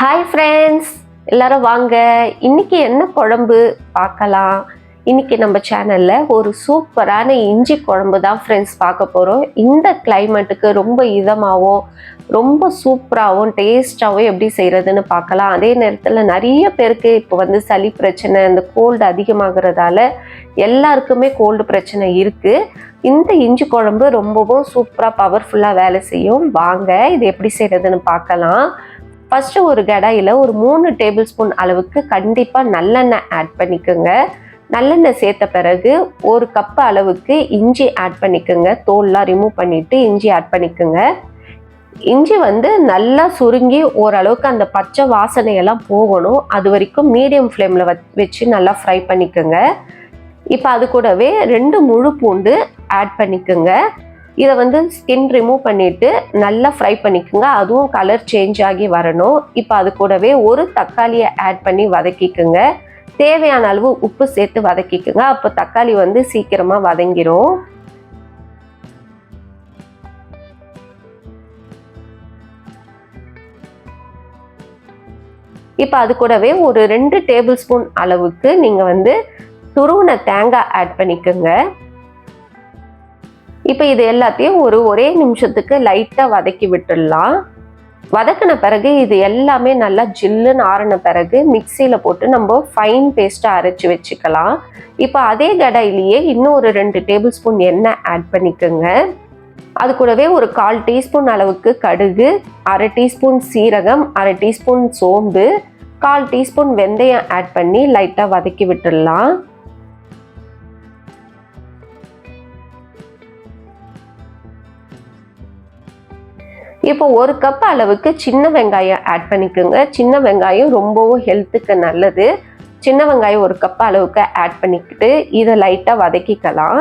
Hi friends எல்லாரும் வாங்க. இன்னைக்கு என்ன குழம்பு பார்க்கலாம். இன்னைக்கு நம்ம சேனல்ல ஒரு சூப்பரான இஞ்சி குழம்பு தான் ஃப்ரெண்ட்ஸ் பார்க்க போகிறோம் இந்த கிளைமேட்டுக்கு ரொம்ப இதமாகவும் ரொம்ப சூப்பராகவும் டேஸ்டாகவும் எப்படி செய்கிறதுன்னு பார்க்கலாம். அதே நேரத்தில் நிறைய பேருக்கு இப்போ வந்து சளி பிரச்சனை இந்த கோல்டு அதிகமாகிறதால எல்லாருக்குமே கோல்டு பிரச்சனை இருக்குது இந்த இஞ்சி குழம்பு ரொம்பவும் சூப்பராக பவர்ஃபுல்லாக வேலை செய்யும். வாங்க இது எப்படி செய்கிறதுன்னு பார்க்கலாம். ஃபஸ்ட்டு ஒரு கடாயில் ஒரு மூணு டேபிள் ஸ்பூன் அளவுக்கு கண்டிப்பாக நல்லெண்ணெய் ஆட் பண்ணிக்கோங்க. நல்லெண்ணெய் சேர்த்த பிறகு ஒரு கப் அளவுக்கு இஞ்சி ஆட் பண்ணிக்கோங்க. தோல்லாம் ரிமூவ் பண்ணிவிட்டு இஞ்சி ஆட் பண்ணிக்கோங்க. இஞ்சி வந்து நல்லா சுருங்கி ஓரளவுக்கு அந்த பச்சை வாசனையெல்லாம் போகணும். அது வரைக்கும் மீடியம் ஃப்ளேமில் வச்சு நல்லா ஃப்ரை பண்ணிக்கோங்க. இப்போ அது கூடவே ரெண்டு முழு பூண்டு ஆட் பண்ணிக்கோங்க. இதை வந்து ஸ்கின் ரிமூவ் பண்ணிட்டு நல்லா ஃப்ரை பண்ணிக்கோங்க. அதுவும் கலர் சேஞ்ச் ஆகி வரணும். இப்போ அது கூடவே ஒரு தக்காளியை ஆட் பண்ணி வதக்கிக்கோங்க. தேவையான அளவு உப்பு சேர்த்து வதக்கிக்கோங்க. அப்போ தக்காளி வந்து சீக்கிரமாக வதங்கிரும். இப்போ அது கூடவே ஒரு ரெண்டு டேபிள் ஸ்பூன் அளவுக்கு நீங்கள் வந்து துருவின தேங்காய் ஆட் பண்ணிக்கோங்க. இப்போ இது எல்லாத்தையும் ஒரு ஒரே நிமிஷத்துக்கு லைட்டாக வதக்கி விட்டுடலாம். வதக்கின பிறகு இது எல்லாமே நல்லா ஜில்லுன்னு ஆறின பிறகு மிக்சியில் போட்டு நம்ம ஃபைன் பேஸ்ட்டாக அரைச்சி வச்சுக்கலாம். இப்போ அதே கடாயிலேயே இன்னும் ஒரு ரெண்டு டேபிள் ஸ்பூன் எண்ணெய் ஆட் பண்ணிக்கோங்க. அது கூடவே ஒரு கால் டீஸ்பூன் அளவுக்கு கடுகு அரை டீஸ்பூன் சீரகம் அரை டீஸ்பூன் சோம்பு கால் டீஸ்பூன் வெந்தயம் ஆட் பண்ணி லைட்டாக வதக்கி விட்டுடலாம். இப்போ ஒரு கப் அளவுக்கு சின்ன வெங்காயம் ஆட் பண்ணிக்கோங்க. சின்ன வெங்காயம் ரொம்பவும் ஹெல்த்துக்கு நல்லது. சின்ன வெங்காயம் ஒரு கப் அளவுக்கு ஆட் பண்ணிக்கிட்டு இதை லைட்டாக வதக்கிக்கலாம்.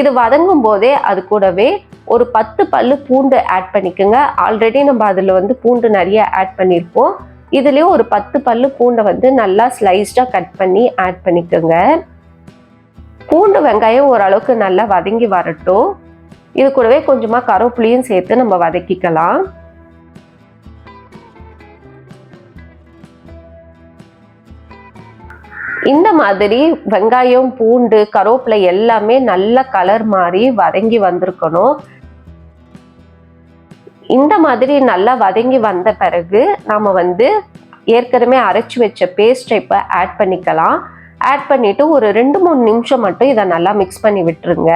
இது வதங்கும் போதே அது கூடவே ஒரு பத்து பல்லு பூண்டு ஆட் பண்ணிக்கோங்க. ஆல்ரெடி நம்ம அதில் வந்து பூண்டு நிறைய ஆட் பண்ணியிருப்போம் இதுலேயும் ஒரு பத்து பல்லு பூண்டை வந்து நல்லா ஸ்லைஸ்டாக கட் பண்ணி ஆட் பண்ணிக்கோங்க. பூண்டு வெங்காயம் ஓரளவுக்கு நல்லா வதங்கி வரட்டும். இது கூடவே கொஞ்சமாக கருவேப்பிலையும் சேர்த்து நம்ம வதக்கிக்கலாம். இந்த மாதிரி வெங்காயம் பூண்டு கருவேப்பிலை எல்லாமே நல்ல கலர் மாதிரி வதங்கி வந்திருக்கணும். இந்த மாதிரி நல்லா வதங்கி வந்த பிறகு நாம் வந்து ஏற்கனவே அரைச்சி வச்ச பேஸ்ட்டை இப்போ ஆட் பண்ணிக்கலாம். ஆட் பண்ணிவிட்டு ஒரு ரெண்டு மூணு நிமிஷம் மட்டும் இதை நல்லா மிக்ஸ் பண்ணி விட்டுருங்க.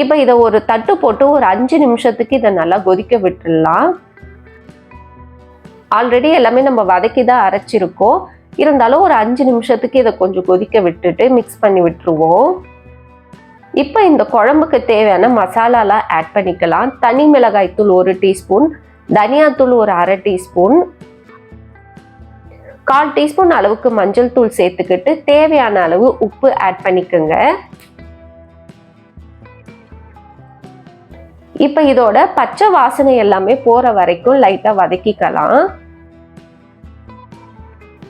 இப்போ இதை ஒரு தட்டு போட்டு ஒரு அஞ்சு நிமிஷத்துக்கு இதை நல்லா கொதிக்க விட்டுடலாம். ஆல்ரெடி எல்லாமே நம்ம வதக்கி தான் அரைச்சிருக்கோம். இருந்தாலும் ஒரு அஞ்சு நிமிஷத்துக்கு இதை கொஞ்சம் கொதிக்க விட்டுட்டு மிக்ஸ் பண்ணி விட்டுருவோம். இப்போ இந்த குழம்புக்கு தேவையான மசாலாலாம் ஆட் பண்ணிக்கலாம். தனி மிளகாய் தூள் ஒரு டீஸ்பூன் தனியாத்தூள் ஒரு அரை டீஸ்பூன் கால் டீஸ்பூன் அளவுக்கு மஞ்சள் தூள் சேர்த்துக்கிட்டு தேவையான அளவு உப்பு ஆட் பண்ணிக்கோங்க. இப்போ இதோட பச்சை வாசனை எல்லாமே போகிற வரைக்கும் லைட்டாக வதக்கிக்கலாம்.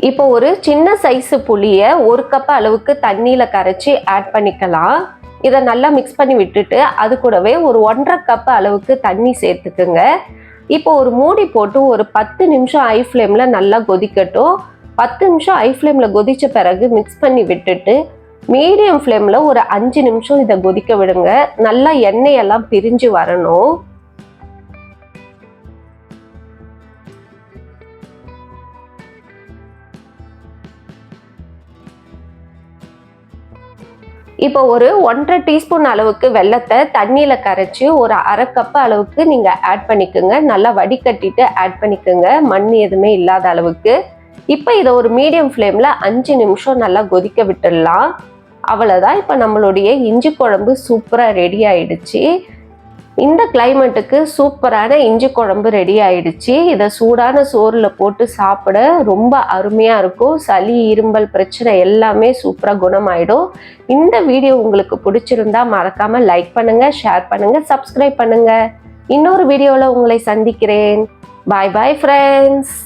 இப்போ ஒரு சின்ன சைஸு புளியை ஒரு கப் அளவுக்கு தண்ணியில் கரைச்சி ஆட் பண்ணிக்கலாம். இதை நல்லா மிக்ஸ் பண்ணி விட்டுட்டு அது கூடவே ஒரு ஒன்றரை கப் அளவுக்கு தண்ணி சேர்த்துக்குங்க. இப்போ ஒரு மூடி போட்டு ஒரு பத்து நிமிஷம் ஐ ஃப்ளேமில் நல்லா கொதிக்கட்டும். பத்து நிமிஷம் ஐ ஃப்ளேமில் கொதித்த பிறகு மிக்ஸ் பண்ணி விட்டுட்டு மீடியம் ஃப்ளேமில் ஒரு அஞ்சு நிமிஷம் இதை கொதிக்க விடுங்க. நல்லா எண்ணெயெல்லாம் பிரிஞ்சு வரணும். இப்போ ஒரு ஒன்றரை டீஸ்பூன் அளவுக்கு வெள்ளத்தை தண்ணியில் கரைச்சி ஒரு அரை அளவுக்கு நீங்கள் ஆட் பண்ணிக்கோங்க. நல்லா வடிகட்டிட்டு ஆட் பண்ணிக்கோங்க. மண் எதுவுமே இல்லாத அளவுக்கு. இப்போ இதை ஒரு மீடியம் ஃப்ளேமில் அஞ்சு நிமிஷம் நல்லா கொதிக்க விட்டுடலாம். அவ்வளோதான் இப்போ நம்மளுடைய இஞ்சி குழம்பு சூப்பராக ரெடி ஆயிடுச்சு. இந்த கிளைமேட்டுக்கு சூப்பரான இஞ்சி குழம்பு ரெடி ஆயிடுச்சு. இதை சூடான சோறில் போட்டு சாப்பிட ரொம்ப அருமையாக இருக்கும். சளி இரும்பல் பிரச்சனை எல்லாமே சூப்பராக குணமாயிடும். இந்த வீடியோ உங்களுக்கு பிடிச்சிருந்தா மறக்காமல் லைக் பண்ணுங்கள் ஷேர் பண்ணுங்கள் சப்ஸ்கிரைப் பண்ணுங்கள் இன்னொரு வீடியோவில் உங்களை சந்திக்கிறேன். பாய் பாய் ஃப்ரெண்ட்ஸ்